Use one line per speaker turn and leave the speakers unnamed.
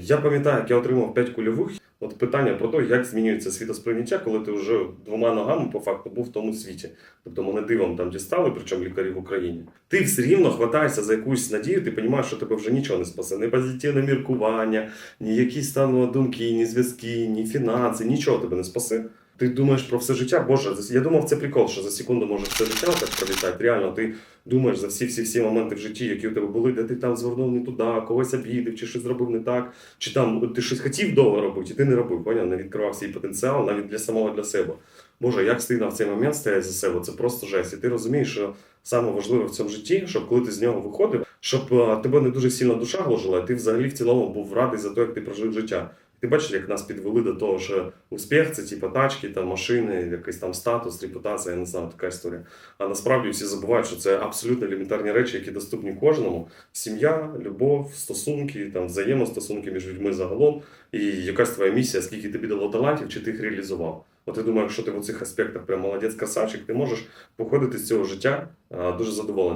Я пам'ятаю, як я отримав 5 кульових. От питання про те, як змінюється світосприйняття, коли ти вже двома ногами по факту був в тому світі. Тобто мене дивом там дістали, причому лікарі в Україні. Ти все рівно хватаєшся за якусь надію, ти розумієш, що тебе вже нічого не спасе. Ні позитивне міркування, ні якісь там думки, ні зв'язки, ні фінанси, нічого тебе не спасе. Ти думаєш про все життя, Боже, я думав, це прикол, що за секунду може все життя так пролітати. Реально, ти думаєш за всі всі всі моменти в житті, які у тебе були, де ти там звернув не туди, когось обідав, чи щось зробив не так, чи там ти щось хотів довго робити, і ти не робив, поняв? Не відкривав свій потенціал навіть для самого для себе. Боже, як стидно в цей момент стояти за себе, це просто жесть. І ти розумієш, що саме важливе в цьому житті, щоб коли ти з нього виходив, щоб е, тебе не дуже сильно душа гложила, а ти взагалі в цілому був радий за те, як ти прожив життя. Ти бачиш, як нас підвели до того, що успіх це типу тачки, там, машини, якийсь там статус, репутація, я не знаю, така історія. А насправді всі забувають, що це абсолютно елементарні речі, які доступні кожному. Сім'я, любов, стосунки, там, взаємостосунки між людьми загалом, і якась твоя місія, скільки тобі дало талантів, чи ти їх реалізував. От я думаю, якщо ти в цих аспектах прям молодець красавчик, ти можеш походити з цього життя дуже задоволений.